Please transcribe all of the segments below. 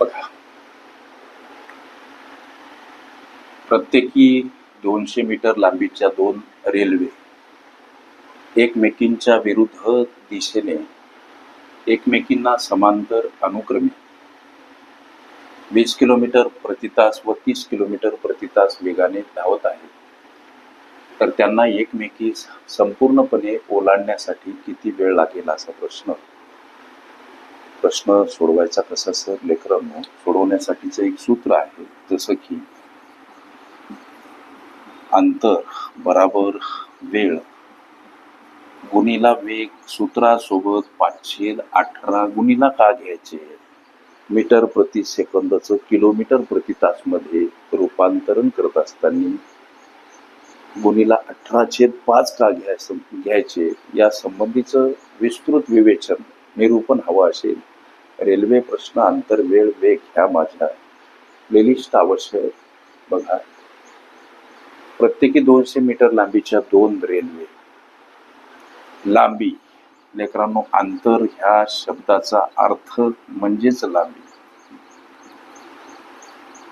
बघा. प्रत्येकी दोनशे मीटर लांबीच्या दोन रेल्वे एकमेकींच्या विरुद्ध दिशेने एकमेकींना समांतर अनुक्रमे. वीस किलोमीटर प्रति तास व तीस किलोमीटर प्रति तास वेगाने धावत आहेत. तर त्यांना एकमेकी संपूर्णपणे ओलांडण्यासाठी किती वेळ लागेल असा प्रश्न प्रश्न सोडवायचा कसा सर? लेकरांनो सोडवण्यासाठीचं एक सूत्र आहे जसं की अंतर बराबर वेळ. गुणीला वेग सूत्रासोबत पाचशे अठरा गुणीला का घ्यायचे? मीटर प्रति सेकंदाचं किलोमीटर प्रति तासमध्ये रूपांतरण करत असताना गुणीला अठरा छेद पाच का घ्यायचं घ्यायचे? या संबंधीचं विस्तृत विवेचन निरूपण हवं असेल. रेल्वे प्रश्न अंतर वेळ वेग ह्या माझ्या प्लेलिस्ट आवश्यक बघा. प्रत्येकी दोनशे मीटर लांबीच्या दोन रेल्वे. लांबी. लेकरांनो अंतर ह्या शब्दाचा अर्थ म्हणजेच लांबी.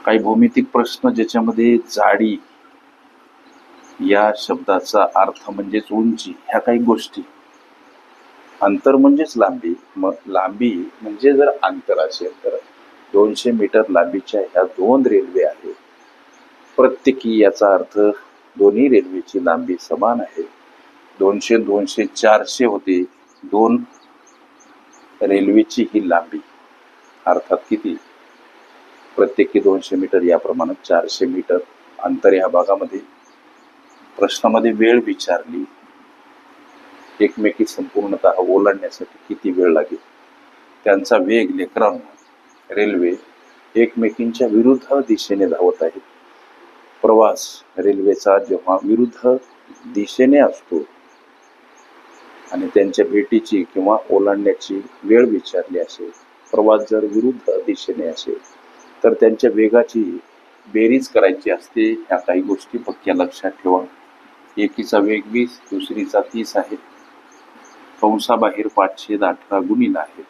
काही भौमितिक प्रश्न ज्याच्यामध्ये जाडी या शब्दाचा अर्थ म्हणजेच उंची ह्या काही गोष्टी. अंतर म्हणजेच लांबी. मग लांबी म्हणजे जर अंतर असेल तर दोनशे मीटर लांबीच्या ह्या दोन रेल्वे आहेत. प्रत्येकी याचा अर्थ दोन्ही रेल्वेची लांबी समान आहे. दोनशे दोनशे चारशे होते. दोन रेल्वेची ही लांबी. अर्थात किती? प्रत्येकी दोनशे मीटर या प्रमाणात चारशे मीटर अंतर ह्या भागामध्ये. प्रश्नामध्ये वेळ विचारली. एकमेकी संपूर्णतः ओलांडण्यासाठी किती वेळ लागेल? त्यांचा वेग लेकरांना रेल्वे एकमेकींच्या विरुद्ध दिशेने धावत आहे. प्रवास रेल्वेचा जेव्हा विरुद्ध दिशेने असतो आणि त्यांच्या भेटीची किंवा ओलांडण्याची वेळ विचारली असेल प्रवास जर विरुद्ध दिशेने असेल तर त्यांच्या वेगाची बेरीज करायची असते ह्या काही गोष्टी पक्क्या लक्षात ठेवा. एकीचा वेग वीस दुसरीचा तीस आहे. कंसाबाहेर पाचशे अठरा गुणीला आहे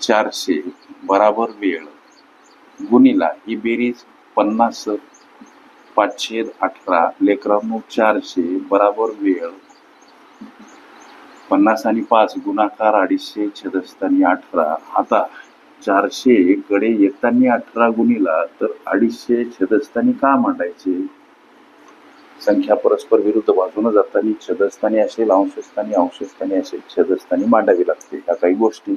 चारशे बराबर वेळ. गुणीला ही बेरीज पन्नास पाचशे अठरा लेकरांनो चारशे बराबर वेळ. पन्नास आणि पाच गुणाकार अडीचशे छदस्तानी अठरा. आता चारशे कडे येतानी अठरा गुणीला तर अडीचशे छदस्तानी का मांडायचे? संख्या परस्पर विरुद्ध बाजूने जाताना छदस्थानी असेल अंशस्थानी अंशस्थानी असेल छदस्थानी मांडावी लागते. ह्या काही गोष्टी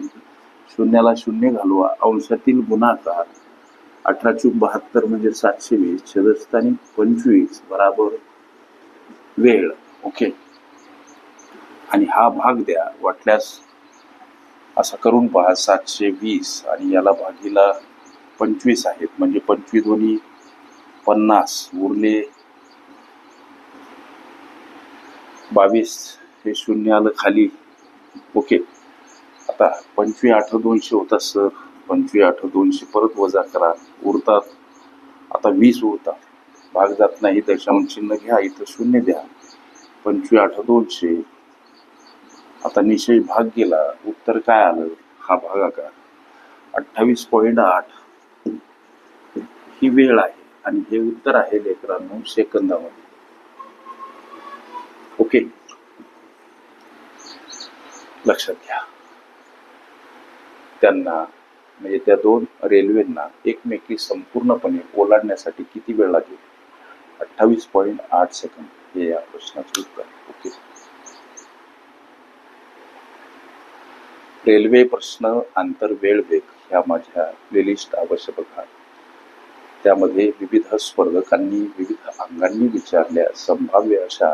शून्याला शून्य घालवा. अंशातील गुणाकार अठरा चूक बहात्तर म्हणजे सातशे वीस छदस्थानी पंचवीस बराबर वेळ. ओके? आणि हा भाग द्या. वाटल्यास असा करून पहा सातशे वीस आणि याला भागीला पंचवीस आहेत. म्हणजे पंचवीस दोन्ही पन्नास. उरले बावीस हे शून्य आलं खाली. ओके. आता पंचवीस आठ दोनशे होतात सर. पंचवीस आठ दोनशे परत वजा करा. उरतात. आता वीस उरतात. भाग जात नाही दशांश चिन्ह घ्या इथं शून्य द्या. पंचवीस आठ दोनशे. आता निशेष भाग गेला. उत्तर काय आलं? हा भागाकार अठ्ठावीस पॉईंट आठ. ही वेळ आहे आणि हे उत्तर आहे लेकरांनो सेकंदामध्ये. ओके. लक्षात घ्या. त्यांना म्हणजे त्या दोन रेल्वेंना एकमेकी संपूर्णपणे ओलांडण्यासाठी किती वेळ लागेल? अठ्ठावीस पॉईंट आठ सेकंद हे या प्रश्नाचं उत्तर. आहे. ओके. रेल्वे प्रश्न आंतर वेळ वेग ह्या माझ्या प्लेलिस्ट आवश्यक बघा त्यामध्ये विविध स्पर्धकांनी विविध अंगांनी विचारल्या संभाव्य अशा